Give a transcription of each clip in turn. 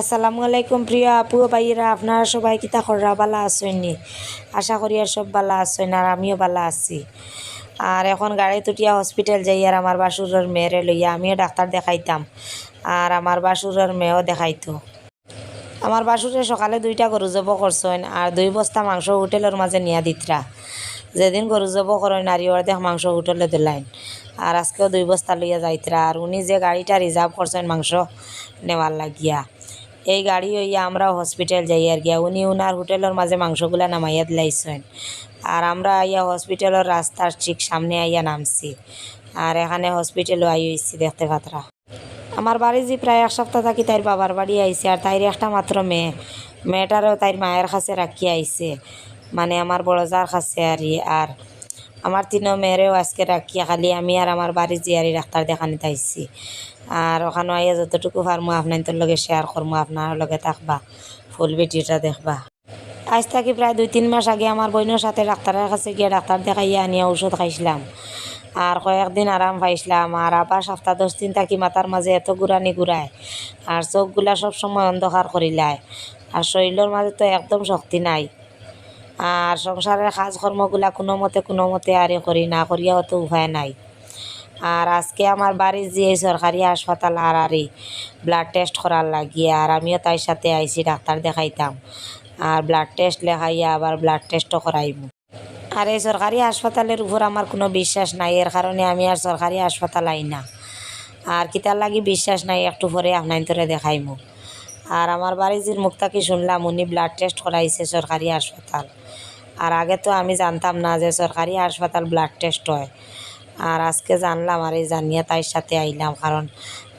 আসসালামু আলাইকুম, প্রিয় আপু ভাইয়েরা। আপনারা সবাই কিতা খররা বালা আসেননি আশা করি আর সব বালা আসেন আর আমিও বালা আছি। আর এখন গাড়ি তুটিয়া হসপিটাল যাই আর আমার বাসুরের মেয়েরে লইয়া আমিও ডাক্তার দেখাইতাম। আর আমার বাসুরের মেয়েও দেখাইতো। আমার বাসুরে সকালে দুইটা গরু জব করছেন আর দুই বস্তা মাংস হোটেলের মাঝে নিয়া দিতরা। যেদিন গরু জব করেন, নারী অর্ধেক মাংস হোটেলে দিলাইন আর আজকেও দুই বস্তা লইয়া যাইতরা। আর উনি যে গাড়িটা রিজার্ভ করছেন মাংস নেওয়ার লাগিয়া। এই গাড়ি হইয়া আমরা হসপিটাল যাই আর গিয়া উনি উনার হোটেলের মাঝে মাংসগুলা নামাইয়া দিলাইছেন। আর আমরা আইয়া হসপিটালের রাস্তার ঠিক সামনে আইয়া নামছি। আর এখানে হসপিটালও আই হইছি দেখতে পাত্রা। আমার বাড়ি যে প্রায় এক সপ্তাহ থাকি তাইর বাবার বাড়ি আইছে, আর তাইর একটা মাত্র মেয়ে। মেয়েটারও তাইর মায়ের কাছে রাখি আইছে। মানে আমার বড় যার কাছে আর। আর আমার তিনও মেয়েরেও আজকে রাখিয়া খালি আমি আর আমার বাড়ি জিয়ারি ডাক্তার দেখানি তাইছি আর ওখানে আইয়া যতটুকু পারমু আপনার তোর লগে শেয়ার করমু, আপনার লগে থাকবা ফুল ভিডিওটা দেখবা। আজ থাকি প্রায় দুই, তিন মাস আগে আমার বোনের সাথে ডাক্তারের কাছে গিয়ে ডাক্তার দেখাইয়া আনিয়া ঔষধ খাইছিলাম। আর কয়েকদিন আরাম পাইছিলাম। আর আবার সপ্তাহ দশ দিন থাকি মাথার মাঝে এত ঘুরানি ঘুরায় আর চোখগুলা সব সময় অন্ধকার করিলায় আর শরীরের মাঝে তো একদম শক্তি নাই। আর সংসারের কাজকর্মগুলা কোনো মতে কোনো মতে আরে করি না, করিয়া অত উপায় নাই। আর আজকে আমার বাড়ির যে সরকারি হাসপাতাল আর আরই ব্লাড টেস্ট করার লাগিয়ে, আর আমিও তার সাথে আইছি, ডাক্তার দেখাইতাম। আর ব্লাড টেস্ট লেখাইয়া আবার ব্লাড টেস্টও করাইব। আর এই সরকারি হাসপাতালের উপর আমার কোনো বিশ্বাস নাই, এর কারণে আমি আর সরকারি হাসপাতাল আই না। আর কিতার লাগি বিশ্বাস নাই, একটু পরে আপনার তোরে দেখাইমু আর আমার বাড়ির মুখ থাকি শুনলাম, উনি ব্লাড টেস্ট করাইছে সরকারি হাসপাতাল। আর আগে তো আমি জানতাম না যে সরকারি হাসপাতাল ব্লাড টেস্ট হয়। আর আজকে জানলাম আর এই জানিয়ে তার সাথে আইলাম, কারণ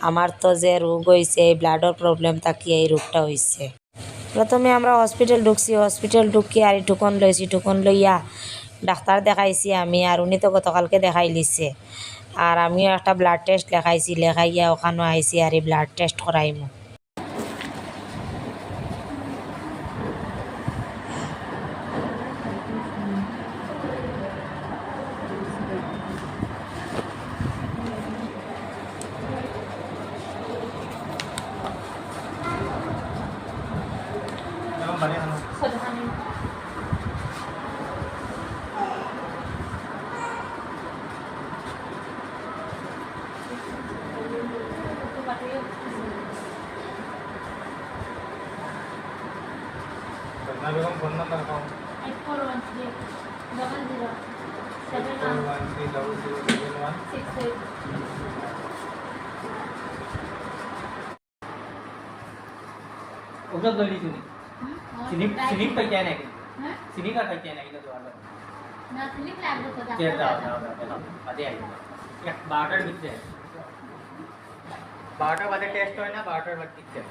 আমার তো যে রোগ হয়েছে এই ব্লাডের প্রবলেম থাকি এই রোগটা হয়েছে প্রথমে আমরা হসপিটাল ঢুকছি হসপিটাল ঢুকি আর টুকন লইছি টুকন লইয়া ডাক্তার দেখাইছি আমি আর উনি তো গতকালকে দেখাই লিছে। আর আমিও একটা ব্লাড টেস্ট লেখাইছি লেখাইয়া ওখানে আইছি আর এই ব্লাড টেস্ট করাইমু। నా బేగం ఫోన్ నంబర్ కావు eight four one three double zero seven one one सिनी सिनी पे क्या नहीं सिनी का क्या नहीं इधर जोड़ ना सिनी लैब को तो चेक डाल डाल अरे आई बाटर बिकते हैं बाटर वाले टेस्ट तो होय ना बाटर वाले बिकते हैं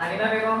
अनिता बेगम?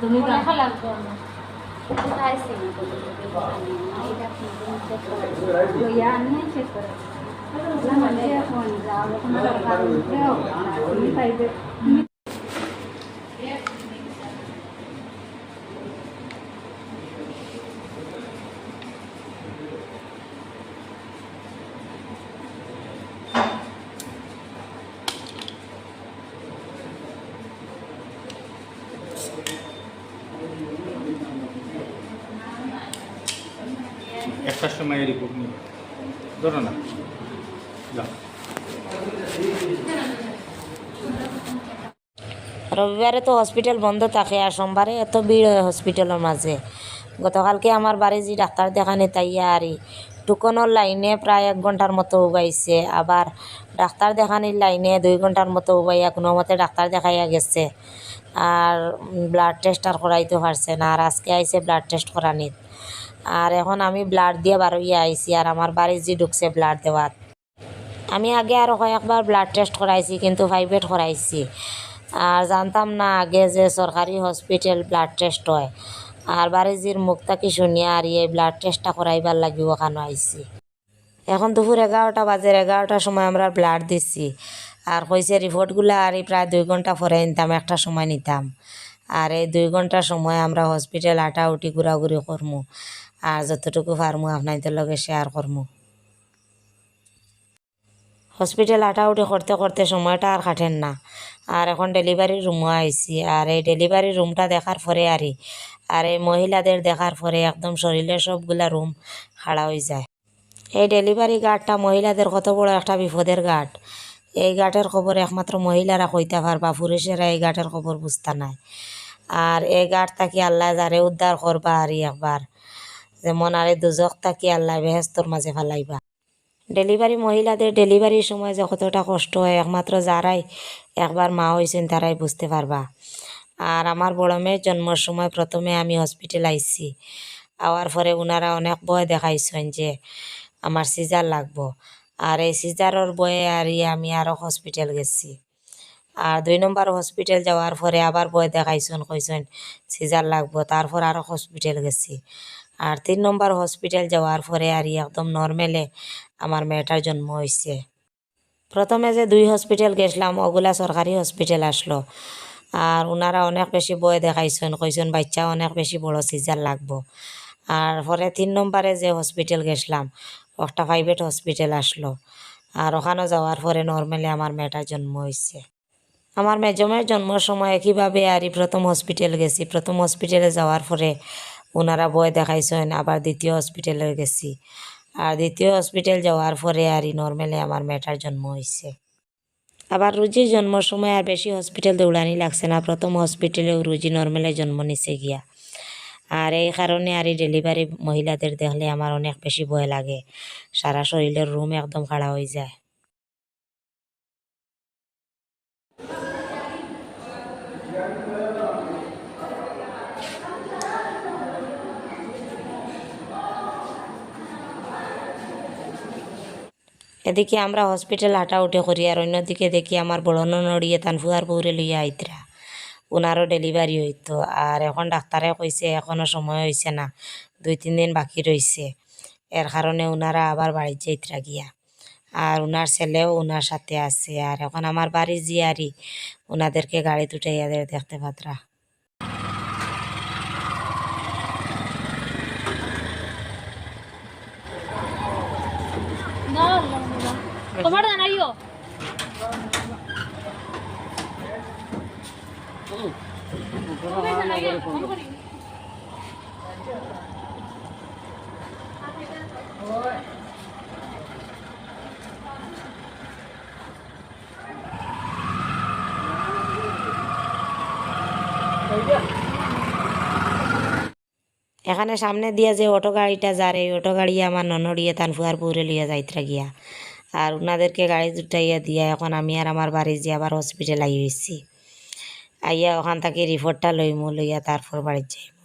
তুমি দেখা লাগবে আনি চেক করে একটার সময় রিপোর্ট নিয়ে। ধরো না। রবিবারে তো হসপিটাল বন্ধ থাকে আর সোমবারে এত ভিড় হয় হসপিটালের মাঝে গতকালকে আমার বাড়ি যে ডাক্তার দেখানে তাইয়া আর টুকনোর লাইনে প্রায় এক ঘণ্টার মতো উবাইছে। আবার ডাক্তার দেখানির লাইনে দুই ঘণ্টার মতো উবাইয়া কোনো মতে ডাক্তার দেখাইয়া গেছে আর ব্লাড টেস্ট আর করাইতে পারছে না। আর আজকে আইছে ব্লাড টেস্ট করানিত আর এখন আমি ব্লাড দিয়ে বারোইয়া আইছি আর আমার বাড়ি যে ঢুকছে ব্লাড দেওয়াত। আমি আগে আরও কয়েকবার ব্লাড টেস্ট করাইছি, কিন্তু প্রাইভেট করাইছি। আর জানতাম না আগে যে সরকারি হসপিটাল ব্লাড টেস্ট হয়। আর বাড়িজির মুখ থাকি শুনিয়া আর এই ব্লাড টেস্টটা করাইবার লাগিব ওখানে আইছি। এখন দুপুর এগারোটা বাজে, এগারোটার সময় আমরা ব্লাড দিচ্ছি আর কইছে রিপোর্টগুলো আর প্রায় দুই ঘণ্টা পরে নিতাম, একটা সময় নিতাম। আর এই দুই ঘণ্টার সময় আমরা হসপিটাল আটা উঠি ঘোরাঘুরি করমু। আর যতটুকু পারমু আপনাদের লগে শেয়ার করমু। হসপিটাল আটাউটি করতে করতে সময়টা আর কাটেন না। আর এখন ডেলিভারি রুমও আইছি। আর এই ডেলিভারি রুমটা দেখার পরে আরই আর এই মহিলাদের দেখার পরে একদম শরীরের সবগুলা রুম খাড়া হয়ে যায়। এই ডেলিভারি গার্ডটা মহিলাদের কত বড় একটা বিপদের গার্ড এই গার্ডের খবর একমাত্র মহিলারা কইতে পারবা, পুরুষেরা এই গার্ডের খবর বুঝতে নাই। আর এই গার্ড থাকি আল্লাহ যারে উদ্ধার করবা আরই একবার। যেমন আর দুজক থাকি আল্লাহ বেহেস্তর মাঝে ফালাইবা। ডেলিভারি মহিলাদের ডেলিভারির সময় যে কতটা কষ্ট হয়, একমাত্র যারাই একবার মা হয়েছেন তারাই বুঝতে পারবা। আর আমার বড় মেয়ের জন্মের সময় প্রথমে আমি হসপিটাল আইছি। আওয়ার পরে ওনারা অনেক ভয় দেখাইছেন যে আমার সিজার লাগবো। আর এই সিজারের বয়ে আর আমি আরও হসপিটাল গেছি। আর দুই নম্বর হসপিটাল যাওয়ার পরে আবার বয় দেখাইছেন, কইছেন, সিজার লাগবো। তারপর আরও হসপিটাল গেছি। আর তিন নম্বর হসপিটাল যাওয়ার পরে আর একদম নর্মেলে আমার মেয়েটার জন্ম হয়েছে প্রথমে যে দুই হসপিটাল গেছিলাম, ওগুলা সরকারি হসপিটাল আসলো। আর ওনারা অনেক বেশি বয় দেখাইছেন, কইছেন, বাচ্চা অনেক বেশি বড় সিজার লাগবো। আর পরে তিন নম্বরে যে হসপিটাল গেছিলাম, একটা প্রাইভেট হসপিটাল আসলো। আর ওখানে যাওয়ার পরে নর্মালি আমার মেয়েটার জন্ম হয়েছে আমার মেজমের জন্মের সময় একইভাবে আর প্রথম হসপিটাল গেছি, প্রথম হসপিটালে যাওয়ার পরে ওনারা বয় দেখাইছেন, আবার দ্বিতীয় হসপিটালে গেছি। আর দ্বিতীয় হসপিটাল যাওয়ার পরে আর নর্মালি আমার মেয়েটার জন্ম হয়েছে আবার রুজির জন্মের সময় আর বেশি হসপিটাল দৌড়ানি লাগছে না, প্রথম হসপিটালেও রুজি নর্মালে জন্ম নিছে গিয়া। আর এই কারণে আর এই ডেলিভারি মহিলাদের দেখলে আমার অনেক বেশি ভয় লাগে। সারা শরীরের রুম একদম খাড়া হয়ে যায়। এদিকে আমরা হসপিটাল হাঁটা উঠে করি আর অন্যদিকে দেখি আমার বড় নড়িয়ে তান ফুয়ার পৌরে লইয়া আইতরা। ওনারও ডেলিভারি হইতো আর এখন ডাক্তারে কইছে এখনও সময় হয়েছে না, দুই তিন দিন বাকি রয়েছে এর কারণে ওনারা আবার বাড়ির যাইতরা গিয়া। আর ওনার ছেলেও ওনার সাথে আছে আর এখন আমার বাড়ির জিয়ারি ওনাদেরকে গাড়ি উঠাইয়া দেখতে পাত্রা। এখানে সামনে দিয়া যে অটো গাড়িটা যার, এই অটো গাড়ি আমার ননড়িয়ে তান ফুয়ার পুরে লিয়া যাইতরা গিয়া। আর ওনাদেরকে গাড়ি দুটাইয়া দিয়া এখন আমি আর আমার বাড়ি যে আবার হসপিটাল আইয়েছি আইয়া ওখান থেকে রিপোর্টটা লইমু, লইয়া তারপর বাড়ি যাইব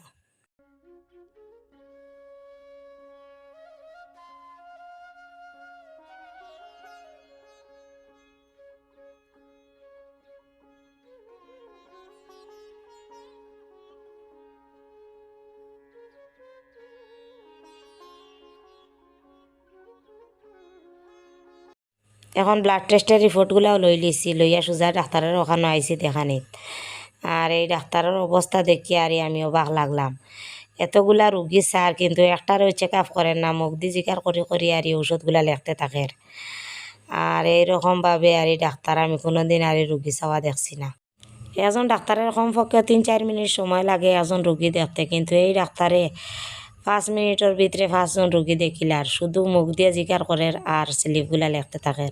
এখন ব্লাড টেস্টের রিপোর্টগুলাও লই লিছি লইয়া সোজা ডাক্তারের ওখানে আইছি দেখানিত আর এই ডাক্তারের অবস্থা দেখি আর আমি অবাক লাগলাম। এতগুলা রুগী স্যার কিন্তু একটারও চেক আপ করেন না, মুখ দি জিকার করি করি আর এই লেখতে থাকেন আর এইরকমভাবে আর এই ডাক্তার আমি কোনোদিন আর এই রুগী চাওয়া দেখছি না। এজন ডাক্তারের কমপক্ষে তিন চার মিনিট সময় লাগে এজন রুগী দেখতে, কিন্তু এই ডাক্তারে পাঁচ মিনিটের ভিতরে পাঁচজন রুগী দেখিলে আর শুধু মুখ দিয়ে জিকার করেন আর স্লিপগুলা লেখতে থাকেন।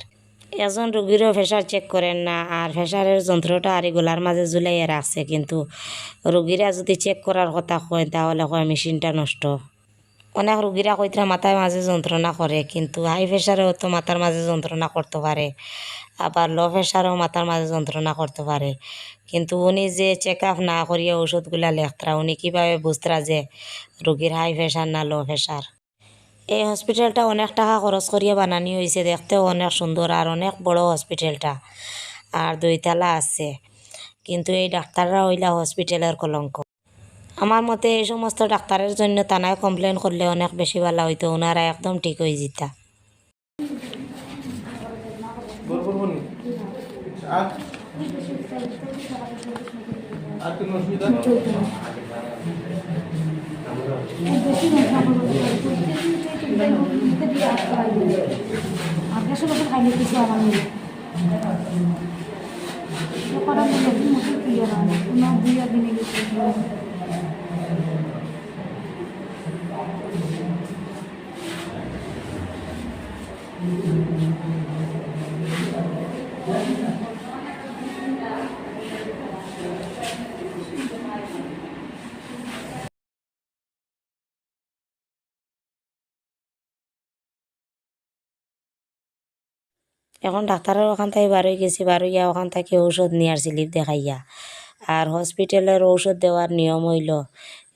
এজন রুগীরও প্রেশার চেক করেন না আর প্রেশারের যন্ত্রটা আর এগুলার মাঝে ঝুলাইয়া রাখছে, কিন্তু রুগীরা যদি চেক করার কথা কয় তাহলে কয় মেশিনটা নষ্ট। অনেক রুগীরা কইতরা মাথায় মাঝে যন্ত্রণা করে, কিন্তু হাই প্রেশারেও তো মাথার মাঝে যন্ত্রণা করতে পারে, আবার লো প্রেশারেও মাথার মাঝে যন্ত্রণা করতে পারে। কিন্তু উনি যে চেক আপ না করিয়া ওষুধগুলা লেখতরা, উনি কীভাবে বুঝতরা যে রুগীর হাই প্রেশার না লো প্রেশার এই হসপিটালটা অনেক টাকা খরচ করিয়া বানানি হয়েছে দেখতেও অনেক সুন্দর আর অনেক বড় হসপিটালটা আর দুইতলা আছে, কিন্তু এই ডাক্তাররা হইলা হসপিটালের কলঙ্ক। আমার মতে এই সমস্ত ডাক্তারের জন্য তানায় কমপ্লেন করলে অনেক বেশি ভালো হইতো ওনারা একদম ঠিক হয়ে যেতা বল বল বল আর আর কোনো অসুবিধা আঠারোশো বছর খাইলে কিছু আমার নেই করা নতুন প্রিয় হয় না কোনো দুই দিনে গেছে এখন ডাক্তারের ওখান থেকে বারোই গেছি বারোইয়া ওখান থেকে ঔষধ নিয়ে আসছি লিপ দেখাইয়া। আর হসপিটালের ঔষধ দেওয়ার নিয়ম হইল,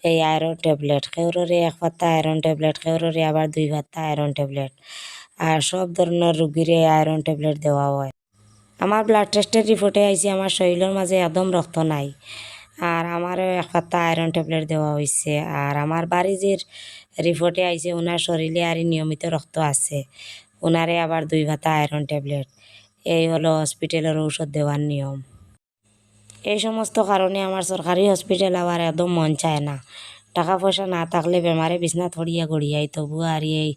এই আয়রন ট্যাবলেট কেউরে এক পাত্তা আয়রন ট্যাবলেট কেউরে আবার দুই পাত্তা আয়রন ট্যাবলেট আর সব ধরনের রুগীরে আয়রন ট্যাবলেট দেওয়া হয়। আমার ব্লাড টেস্টের রিপোর্টে আইছে, আমার শরীরের মাঝে একদম রক্ত নাই। আর আমারও এক পাত্তা আয়রন ট্যাবলেট দেওয়া হয়েছে আর আমার বাড়ির রিপোর্টে আইছে ওনার শরীরে আর নিয়মিত রক্ত আছে। ওনারে আবার দুই পাতা আয়রন ট্যাবলেট এই হলো হসপিটালের ঔষধ দেওয়ার নিয়ম। এই সমস্ত কারণে আমার সরকারি হসপিটাল আবার একদম মন চায় না। টাকা পয়সা না থাকলে বেমারে বিছনা থড়িয়া গড়িয়াই তবু আর এই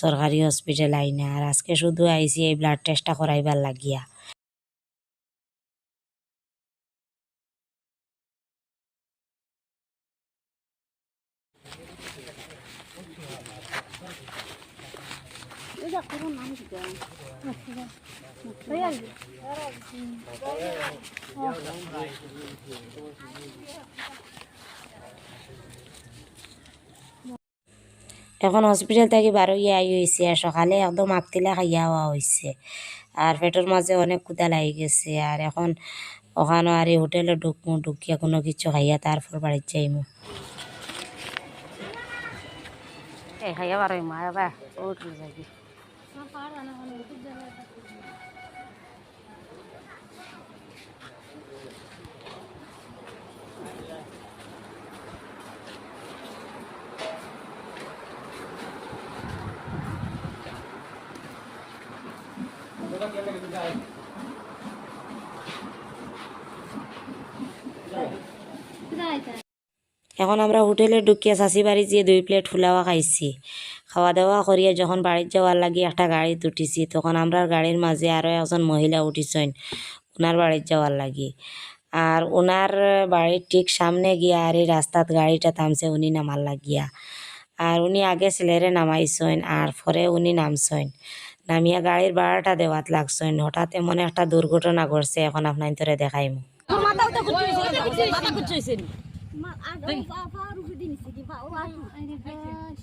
সরকারি হসপিটাল আই না। আর আজকে শুধু আইসি এই ব্লাড টেস্টটা করাইবার লাগিয়া। এখন হসপিটাল থেকে বারো ইয়ে আই হয়েছে আর সকালে একদম আগতিলা খাইয়া হওয়া হয়েছে আর পেটের মাঝে অনেক কুদা লাগি গেছে আর এখন ওখানে আর এই হোটেলে ঢুকমু ঢুকিয়া কোনো কিছু খাইয়া তারপর বাড়ির যাইমু। খাইয়া বারোই মা বা এখন আমরা হোটেলে ঢুকিয়া শাশি বাড়ি যেয়ে দুই প্লেট ফুলাওয়া খাইছি। খাওয়া দাওয়া করিয়া যখন বাড়ির যাওয়ার লাগি একটা গাড়িতে উঠিছি তখন আমরা গাড়ির মাঝে আরও একজন মহিলা উঠিছেন ওনার বাড়ির যাওয়ার লাগি আর ওনার বাড়ির ঠিক সামনে গিয়া আর এই রাস্তাত গাড়িটা থামছে উনি নামার লাগিয়া আর উনি আগে ছেলেরে নামাইছেন আর পরে উনি নামছেন নামিয়া গাড়ির ভাড়াটা দেওয়াত লাগছেন হঠাৎ এমন একটা দুর্ঘটনা ঘটছে এখন আপনার তোরে দেখাইমু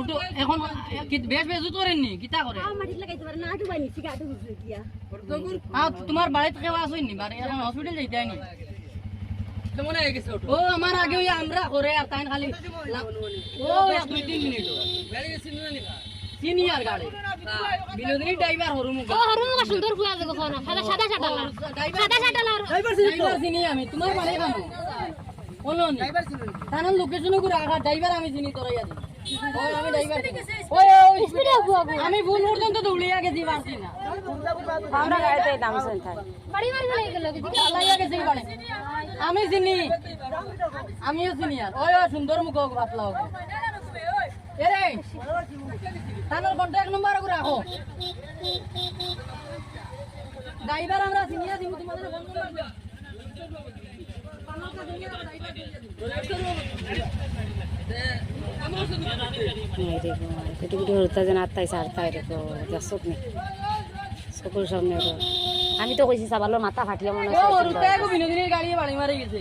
উঠো এখন বেশ বেশ করেননি কিতা করে। তোমার বাড়িতে কেউ আসেননি বাড়ি এখন হসপিটাল যাইতে হয়নি ও আমার আগে ওই আমরা করে আর তাই খালি ও দুই তিন মিনিট সিনিয়র গাড়ি বিনোদিনী ড্রাইভার হরু মুখ ও হরু মুখা সুন্দর ফুয়া যাবে সাদা সাদা সাদা সাদা সাদা ড্রাইভার আমি তোমার বাড়ি খানো বলো নি তার লোকেশন করে রাখা ড্রাইভার আমি চিনি তোরাই আছি আমি ভুল পর্যন্ত দৌড়িয়া গেছি পারছি না। আমরা গাড়িতে গেল গেছি আমি চিনি। আমিও চিনি আর। ওই ওই সুন্দর মুখ হোক পাতলা হোক। কন্ট্যাক্ট নাম্বার রাখো। ড্রাইভার আমরা চিনিয়া দিব তোমাদের ফোন নাম্বার কুটি হরতা যেন আত্মাই সারতাই রে তো দেখছত নি। চকুর সামনে আমি তো কইছি চাবালোর মাথা ফাটিয়া মনে গো বিনোদিনীর গাড়ি বাড়ি মারি গেছে।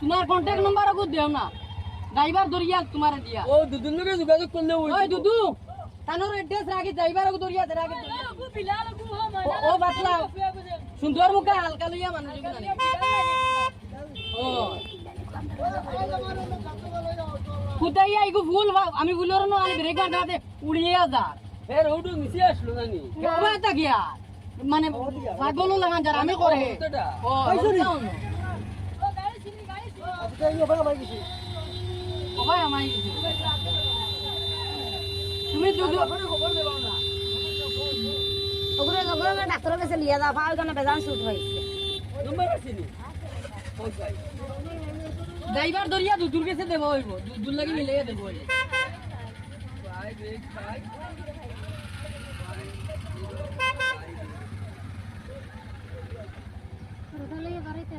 তোমার কন্ট্যাক্ট নাম্বার আগো দেও না। ড্রাইভার দরিয়া তোমার দিয়া ও লগে যোগাযোগ করলে ওই দুদু তানোর এড্রেস রাখি ড্রাইভার আগো দরিয়া দে রাখি। ও- বাতলা। সুন্দর মুখে হালকা লইয়া মানুষ ও। খুদাই আইগো ভুল আমি ভুলের না আমি ব্রেক মারতে মারতে উড়িয়ে যা। এ রোড মিশে আসলো জানি কেবা তা গিয়া মানে পাগল লাগান যারা আমি করে। ও ওই আমাই তুমি দুদু ওগুলো ওগুলো ডাক্তারের কাছে লিয়ে যাওয়া পাওয়া ওখানে বেজান শুট হয়েছে ড্রাইভার ধরিয়া দুদুর কাছে দেবো হইব দুদুর লাগি মিলে দেবো হইব তাহলে বাড়িতে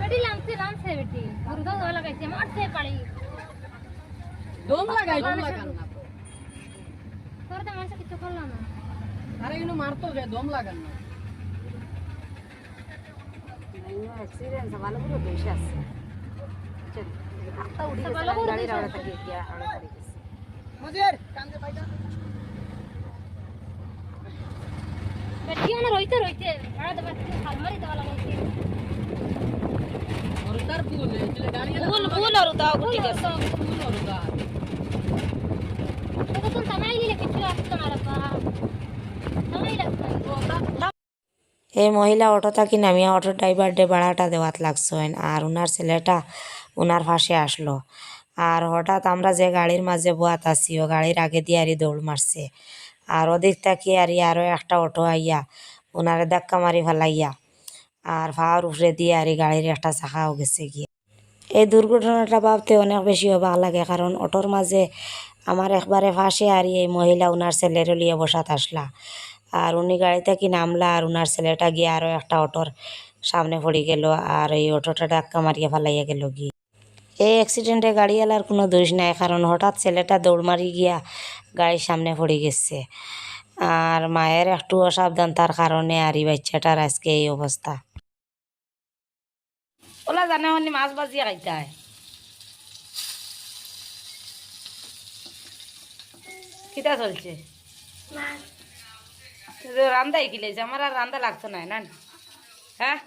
বেটি লামছে লামছে বেটি। ধোয়া লাগাইছে মারছে পাড়ি দম লাগাই দম লাগান না তোর তো মানুষ কিছু করল না। আরে কিন্তু মারতো গে দম লাগান না। এক্সিডেন্ট ভালো করে বেশি আছে। আত্মা উড়ি গেছে গাড়ির আওড়া থাকি গিয়া আওড়া থাকি গেছে। বেটি মানে রইতে রইতে। ভাড়া দেবা আলমারি দেওয়া লাগাইছে গাড়ি ভুল ভুল আর তাও গুটি গেছে ফুল হরতার তো তো তামাই নিলে কিছু আসতো না রাব্বা তামাই লাগতো এই মহিলা অটো থাকি নামিয়া অটো ড্রাইভার ডে ভাড়াটা দেওয়াত লাগছেন আর ওনার ছেলেটা ওনার পাশে আসলো। আর হঠাৎ আমরা যে গাড়ির মাঝে বোয়াত আছি, ও গাড়ির আগে দিয়ে আরি দৌড় মারছে। আর ওদিক থাকি আরি আরও একটা অটো আইয়া ওনারে ধাক্কা মারি ফেলাইয়া, আর ফাওয়ার উপরে দিয়ে আরি গাড়ির একটা চাকাও গেছে গিয়ে। এই দুর্ঘটনাটা ভাবতে অনেক বেশি অবাক লাগে, কারণ অটোর মাঝে আমার একবারে ফাঁসে আর এই মহিলা ওনার ছেলের লিয়ে বসাত আসলা। আর উনি গাড়িতে কি নামলা আর ওনার ছেলেটা গিয়ে আরও একটা অটোর সামনে পড়ে গেল আর এই অটোটা ধাক্কা মারিয়া ফেলাইয়া গেল গিয়ে। এই অ্যাক্সিডেন্টে গাড়িওয়ালার কোনো দোষ নাই, কারণ হঠাৎ ছেলেটা দৌড় মারি গিয়া গাড়ির সামনে পড়ে গেছে। আর মায়ের একটু অসাবধান, তার কারণে আর এই বাচ্চাটার আজকে এই অবস্থা। ওলা জানে মাছ বাজিয়া খাইতায় কিতা চলছে? রান্দাই কিলেছে আমার আর রান্দা লাগতো না না হ্যাঁ?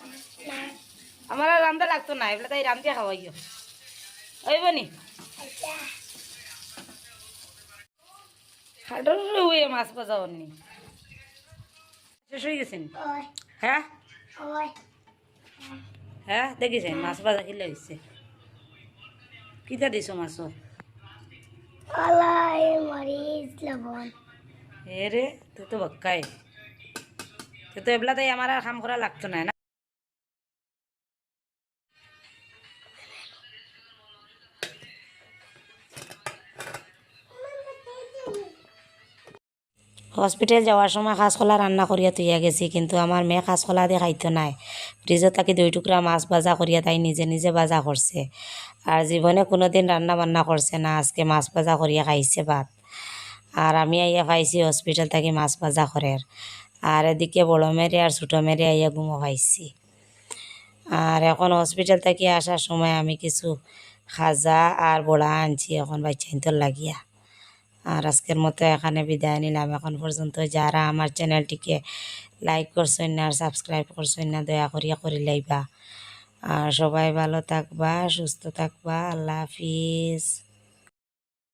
আমার আর রান্দা লাগতো না এগুলো তাই রান্দিয়া খাওয়াইও ওই বনি। হাডর ওই মাছ বাজা অন্য শেষ হয়ে গেছেন? হ্যাঁ। হ্যাঁ? দেখিছেন মাছ বাজা কিলে হয়েছে কিতা দিছ মাছত কলাই মরিচ তুই তো বক্কাই তুই তো এবলা তাই আমার আর কাম করা লাগতো না? হসপিটাল যাওয়ার সময় কাঁচকলা রান্না করিয়া তুইয়া গেছি, কিন্তু আমার মেয়ে কাঁচকলা দিয়ে খাইতো নাই। ফ্রিজত থাকি দুই টুকরা মাছ ভাজা করিয়া তাই নিজে নিজে ভাজা করছে আর জীবনে কোনোদিন রান্না বান্না করছে না, আজকে মাছ ভাজা করিয়া খাইছে ভাত আর আমি আইয়া খাইছি হসপিটাল থেকে মাছ ভাজা করের আর এদিকে বড় মেরে আর ছোটো মেরে আইয়া গুমো খাইছি। আর এখন হসপিটাল থেকে আসার সময় আমি কিছু খাজা আর বড়া আনছি, এখন বাচ্চাইন্তর লাগিয়া। আর আজকের মতো এখানে বিদায় নিলাম। এখন পর্যন্ত যারা আমার চ্যানেলটিকে লাইক করছেন না আর সাবস্ক্রাইব করছেন না, দয়া করিয়া করে লাইবা। আর সবাই ভালো থাকবা, সুস্থ থাকবা। আল্লাহ হাফিজ।